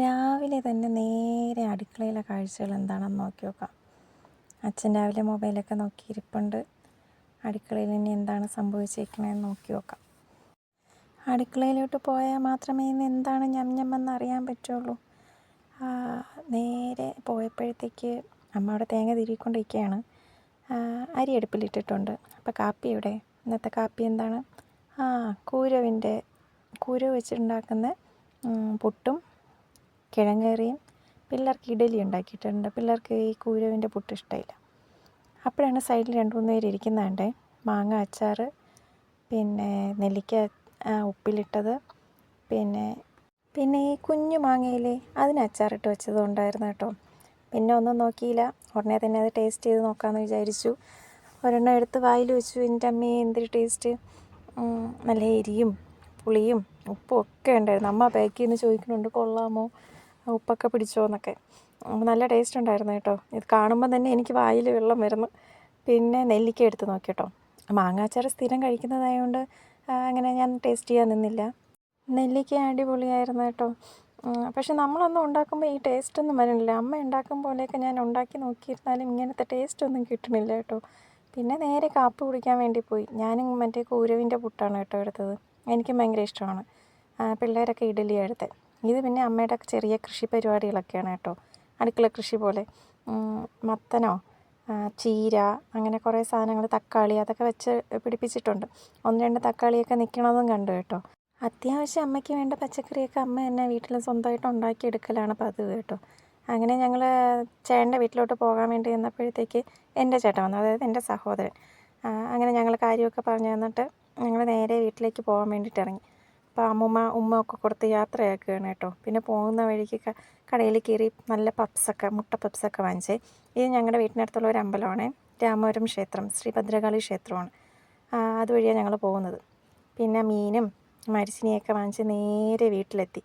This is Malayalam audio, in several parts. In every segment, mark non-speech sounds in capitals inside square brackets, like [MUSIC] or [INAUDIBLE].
രാവിലെ തന്നെ നേരെ അടുക്കളയിലെ കാഴ്ചകൾ എന്താണെന്ന് നോക്കി നോക്കാം. അച്ഛൻ രാവിലെ മൊബൈലൊക്കെ നോക്കി ഇരിപ്പുണ്ട്. അടുക്കളയിൽ ഇനി എന്താണ് സംഭവിച്ചേക്കണതെന്ന് നോക്കി നോക്കാം. അടുക്കളയിലോട്ട് പോയാൽ മാത്രമേ ഇന്ന് എന്താണ് ഞം ഞമ്മെന്ന് അറിയാൻ പറ്റുള്ളൂ. നേരെ പോയപ്പോഴത്തേക്ക് അമ്മ അവിടെ തേങ്ങ തിരികൊണ്ടിരിക്കുകയാണ് അരി അടുപ്പിലിട്ടിട്ടുണ്ട്. അപ്പോൾ കാപ്പി എവിടെ? ഇന്നത്തെ കാപ്പി എന്താണ്? ആ കൂരവിന്റെ കൂരവ് വെച്ചിട്ടുണ്ടാക്കുന്ന പുട്ടും കിഴങ്ങേറിയും പിള്ളേർക്ക് ഇഡലി ഉണ്ടാക്കിയിട്ടുണ്ട്. പിള്ളേർക്ക് ഈ കൂരവിന്റെ പുട്ട് ഇഷ്ടമില്ല. അപ്പോഴാണ് സൈഡിൽ രണ്ട് മൂന്ന് പേര് ഇരിക്കുന്നുണ്ട് മാങ്ങ അച്ചാർ പിന്നെ നെല്ലിക്ക ഉപ്പിലിട്ടത്. പിന്നെ പിന്നെ ഈ കുഞ്ഞു മാങ്ങയിലേ അതിന് അച്ചാറിട്ട് വെച്ചതും ഉണ്ടായിരുന്നു കേട്ടോ. പിന്നെ ഒന്നും നോക്കിയില്ല. ഉടനെ തന്നെ അത് ടേസ്റ്റ് ചെയ്ത് നോക്കാമെന്ന് വിചാരിച്ചു. ഒരെണ്ണം എടുത്ത് വായിൽ വെച്ചു. എന്റെ അമ്മയെ എന്തൊരു ടേസ്റ്റ്. നല്ല എരിയും പുളിയും ഉപ്പും ഒക്കെ ഉണ്ടായിരുന്നു. അമ്മ പാക്ക് ചെയ്യുന്ന ചോദിക്കുന്നുണ്ട് കൊള്ളാമോ? ഉപ്പൊക്കെ പിടിച്ചോ എന്നൊക്കെ നല്ല ടേസ്റ്റ് ഉണ്ടായിരുന്നു കേട്ടോ. ഇത് കാണുമ്പോൾ തന്നെ എനിക്ക് വായിൽ വെള്ളം വരുന്നു. പിന്നെ നെല്ലിക്ക എടുത്ത് നോക്കി കേട്ടോ മാങ്ങാച്ചാറ് സ്ഥിരം കഴിക്കുന്നതായതുകൊണ്ട് അങ്ങനെ ഞാൻ ടേസ്റ്റ് ചെയ്യാൻ നിന്നില്ല. നെല്ലിക്ക അടിപൊളിയായിരുന്നു കേട്ടോ. പക്ഷെ നമ്മളൊന്നും ഉണ്ടാക്കുമ്പോൾ ഈ ടേസ്റ്റ് ഒന്നും വരണില്ല. അമ്മ ഉണ്ടാക്കും പോലെയൊക്കെ ഞാൻ ഉണ്ടാക്കി നോക്കിയിരുന്നാലും ഇങ്ങനത്തെ ടേസ്റ്റ് ഒന്നും കിട്ടണില്ല കേട്ടോ. പിന്നെ നേരെ കാപ്പി കുടിക്കാൻ വേണ്ടി പോയി. ഞാനും മറ്റേ കൂരവിന്റെ പുട്ടാണ് കേട്ടോ എടുത്തത്. എനിക്കും ഭയങ്കര ഇഷ്ടമാണ്. പിള്ളേരൊക്കെ ഇഡലിയാണ് എടുത്തത് ഇത് പിന്നെ അമ്മയുടെ ചെറിയ കൃഷി പരിപാടികളൊക്കെയാണ് കേട്ടോ. അടുക്കള കൃഷി പോലെ. മത്തനോ ചീര അങ്ങനെ കുറേ സാധനങ്ങൾ തക്കാളി അതൊക്കെ വെച്ച് പിടിപ്പിച്ചിട്ടുണ്ട്. ഒന്ന് രണ്ട് തക്കാളിയൊക്കെ നിൽക്കണതും കണ്ടു കേട്ടോ. അത്യാവശ്യം അമ്മയ്ക്ക് വേണ്ട പച്ചക്കറിയൊക്കെ അമ്മ തന്നെ വീട്ടിൽ സ്വന്തമായിട്ട് ഉണ്ടാക്കിയെടുക്കലാണ് പതിവ് കേട്ടോ. അങ്ങനെ ഞങ്ങൾ ചേട്ടന്റെ വീട്ടിലോട്ട് പോകാൻ വേണ്ടി നിന്നപ്പോഴത്തേക്ക് എന്റെ ചേട്ടൻ വന്നു അതായത് എന്റെ സഹോദരൻ. അങ്ങനെ ഞങ്ങൾ കാര്യമൊക്കെ പറഞ്ഞു തന്നിട്ട് ഞങ്ങൾ നേരെ വീട്ടിലേക്ക് പോകാൻ വേണ്ടിയിട്ട് ഇറങ്ങി. അപ്പോൾ അമ്മുമ്മ ഉമ്മ ഒക്കെ കൊടുത്ത് യാത്രയാക്കുകയാണ് കേട്ടോ. പിന്നെ പോകുന്ന വഴിക്ക് കടയിൽ കയറി നല്ല പപ്സൊക്കെ മുട്ട പപ്സൊക്കെ വാങ്ങിച്ചേ ഇത് ഞങ്ങളുടെ വീട്ടിനടുത്തുള്ള ഒരു അമ്പലമാണ്. രാമപുരം ക്ഷേത്രം ശ്രീ ഭദ്രകാളി ക്ഷേത്രമാണ് അതുവഴിയാണ് ഞങ്ങൾ പോകുന്നത്. പിന്നെ മീനും മരിച്ചിനിയൊക്കെ വാങ്ങിച്ച് നേരെ വീട്ടിലെത്തി.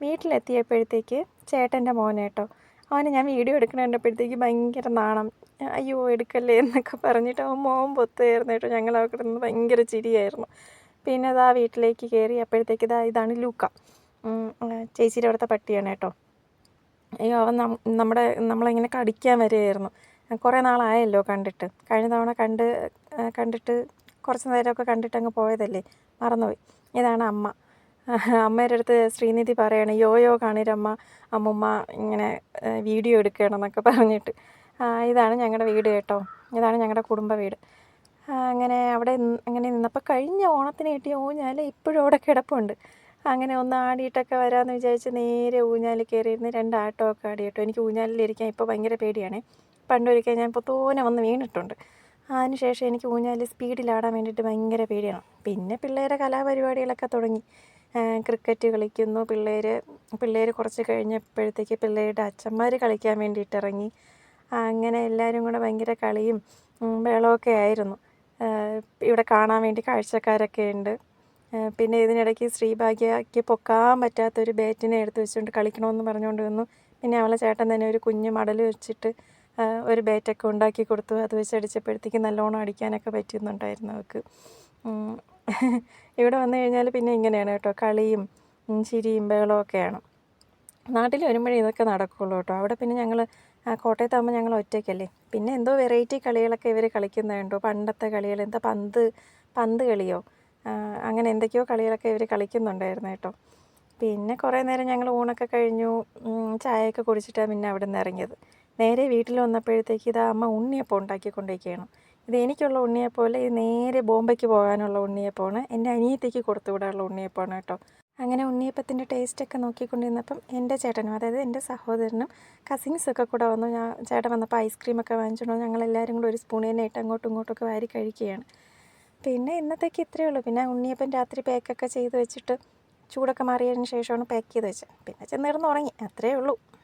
വീട്ടിലെത്തിയപ്പോഴത്തേക്ക് ചേട്ടന്റെ മോനെ കേട്ടോ അവന് ഞാൻ വീഡിയോ എടുക്കണ കണ്ടപ്പോഴത്തേക്ക് ഭയങ്കര നാണം. അയ്യോ എടുക്കല്ലേ എന്നൊക്കെ പറഞ്ഞിട്ട് അവൻ മോൻ പൊത്തുകയായിരുന്നു കേട്ടോ. ഞങ്ങൾ അവിടെ നിന്ന് ഭയങ്കര ചിരിയായിരുന്നു. പിന്നെ ഇതാ വീട്ടിലേക്ക് കയറി അപ്പോഴത്തേക്ക് ഇതാ ഇതാണ് ലൂക്ക. ചേച്ചിയുടെ അവിടുത്തെ പട്ടിയാണ് കേട്ടോ. അയ്യോ അവൻ നമ്മുടെ നമ്മളിങ്ങനെ കടിക്കാൻ വരികയായിരുന്നു. കുറേ നാളായല്ലോ കണ്ടിട്ട്. കഴിഞ്ഞ തവണ കണ്ട് കണ്ടിട്ട് കുറച്ച് നേരമൊക്കെ കണ്ടിട്ട് അങ്ങ് പോയതല്ലേ? മറന്നുപോയി. ഇതാണ് അമ്മ. അമ്മയുടെ അടുത്ത് ശ്രീനിധി പറയാണ് യോയോ കാണിരമ്മ അമ്മുമ്മ ഇങ്ങനെ വീഡിയോ എടുക്കണം എന്നൊക്കെ പറഞ്ഞിട്ട് ഇതാണ് ഞങ്ങളുടെ വീട് കേട്ടോ. ഇതാണ് ഞങ്ങളുടെ കുടുംബ വീട്. അങ്ങനെ അവിടെ അങ്ങനെ നിന്നപ്പോൾ കഴിഞ്ഞ ഓണത്തിന് കിട്ടിയ ഊഞ്ഞാൽ ഇപ്പോഴും അവിടെ കിടപ്പുണ്ട്. അങ്ങനെ ഒന്ന് ആടിയിട്ടൊക്കെ വരാമെന്ന് വിചാരിച്ച് നേരെ ഊഞ്ഞാലിൽ കയറിയിരുന്ന് രണ്ട് ആട്ടമൊക്കെ ആടി കേട്ടോ എനിക്ക് ഊഞ്ഞാലിലിരിക്കാൻ ഇപ്പോൾ ഭയങ്കര പേടിയാണേ. പണ്ടൊരിക്കൽ ഞാൻ ഇപ്പോൾ തോനെ വന്ന് വീണിട്ടുണ്ട്. അതിനുശേഷം എനിക്ക് ഊഞ്ഞാലിൽ സ്പീഡിലാടാൻ വേണ്ടിയിട്ട് ഭയങ്കര പേടിയാണ്. പിന്നെ പിള്ളേരെ കലാപരിപാടികളൊക്കെ തുടങ്ങി. ക്രിക്കറ്റ് കളിക്കുന്നു. പിള്ളേർ പിള്ളേർ കുറച്ച് കഴിഞ്ഞപ്പോഴത്തേക്ക് പിള്ളേരുടെ അച്ഛന്മാർ കളിക്കാൻ വേണ്ടിയിട്ട് ഇറങ്ങി. അങ്ങനെ എല്ലാവരും കൂടെ ഭയങ്കര കളിയും ബഹളമൊക്കെ ആയിരുന്നു. ഇവിടെ കാണാൻ വേണ്ടി കാഴ്ചക്കാരൊക്കെ ഉണ്ട്. പിന്നെ ഇതിനിടയ്ക്ക് ശ്രീഭാഗ്യയ്ക്ക് പൊക്കാൻ പറ്റാത്ത ഒരു ബാറ്റിനെ എടുത്ത് വെച്ചുകൊണ്ട് കളിക്കണമെന്ന് പറഞ്ഞുകൊണ്ട് വന്നു. പിന്നെ അവളെ ചേട്ടൻ തന്നെ ഒരു കുഞ്ഞ് മടൽ വെച്ചിട്ട് ഒരു ബാറ്റൊക്കെ ഉണ്ടാക്കി കൊടുത്തു. അത് വെച്ച് അടിച്ചപ്പോഴത്തേക്ക് നല്ലോണം അടിക്കാനൊക്കെ പറ്റുന്നുണ്ടായിരുന്നു അവൾക്ക്. [LAUGHS] ഇവിടെ വന്നു കഴിഞ്ഞാൽ പിന്നെ ഇങ്ങനെയാണ് കേട്ടോ. കളിയും ചിരിയും ബഹളവും ഒക്കെയാണ്. നാട്ടിൽ വരുമ്പോഴേ ഇതൊക്കെ നടക്കുകയുള്ളൂ കേട്ടോ. അവിടെ പിന്നെ ഞങ്ങൾ കോട്ടയത്താകുമ്പോൾ ഞങ്ങൾ ഒറ്റയ്ക്കല്ലേ? പിന്നെ എന്തോ വെറൈറ്റി കളികളൊക്കെ ഇവർ കളിക്കുന്നുണ്ടോ? പണ്ടത്തെ കളികൾ എന്താ പന്ത് പന്ത് കളിയോ? അങ്ങനെ എന്തൊക്കെയോ കളികളൊക്കെ ഇവർ കളിക്കുന്നുണ്ടായിരുന്നു കേട്ടോ. പിന്നെ കുറേ നേരം ഞങ്ങൾ ഊണൊക്കെ കഴിഞ്ഞു. ചായയൊക്കെ കുടിച്ചിട്ടാണ് പിന്നെ അവിടെ നിന്ന് ഇറങ്ങിയത്. നേരെ വീട്ടിൽ വന്നപ്പോഴത്തേക്ക് ഇത് അമ്മ ഉണ്ണിയപ്പം ഉണ്ടാക്കിക്കൊണ്ടിരിക്കുകയാണ്. ഇത് എനിക്കുള്ള ഉണ്ണിയപ്പമല്ല ഇത് നേരെ ബോംബെക്ക് പോകാനുള്ള ഉണ്ണിയപ്പമാണ്. എന്റെ അനിയത്തിക്ക് കൊടുത്തു വിടാനുള്ള ഉണ്ണിയപ്പമാണ് കേട്ടോ. അങ്ങനെ ഉണ്ണിയപ്പത്തിന്റെ ടേസ്റ്റൊക്കെ നോക്കിക്കൊണ്ടിരുന്നപ്പം എന്റെ ചേട്ടനും അതായത് എന്റെ സഹോദരനും കസിൻസൊക്കെ കൂടെ വന്നു. ഞാൻ ചേട്ടൻ വന്നപ്പോൾ ഐസ്ക്രീമൊക്കെ വാങ്ങിച്ചിട്ടുണ്ട് ഞങ്ങൾ എല്ലാവരും കൂടെ ഒരു സ്പൂണിൽ തന്നെ ഇട്ട് അങ്ങോട്ടും ഇങ്ങോട്ടൊക്കെ വാരി കഴിക്കുകയാണ്. പിന്നെ ഇന്നത്തേക്ക് ഇത്രയേ ഉള്ളൂ. പിന്നെ ഉണ്ണിയപ്പൻ രാത്രി പാക്കൊക്കെ ചെയ്ത് വെച്ചിട്ട് ചൂടൊക്കെ മാറിയതിന് ശേഷമാണ് പാക്ക് ചെയ്ത് വെച്ചത്. പിന്നെ ചെന്നിരുന്ന് ഉറങ്ങി അത്രയേ ഉള്ളൂ.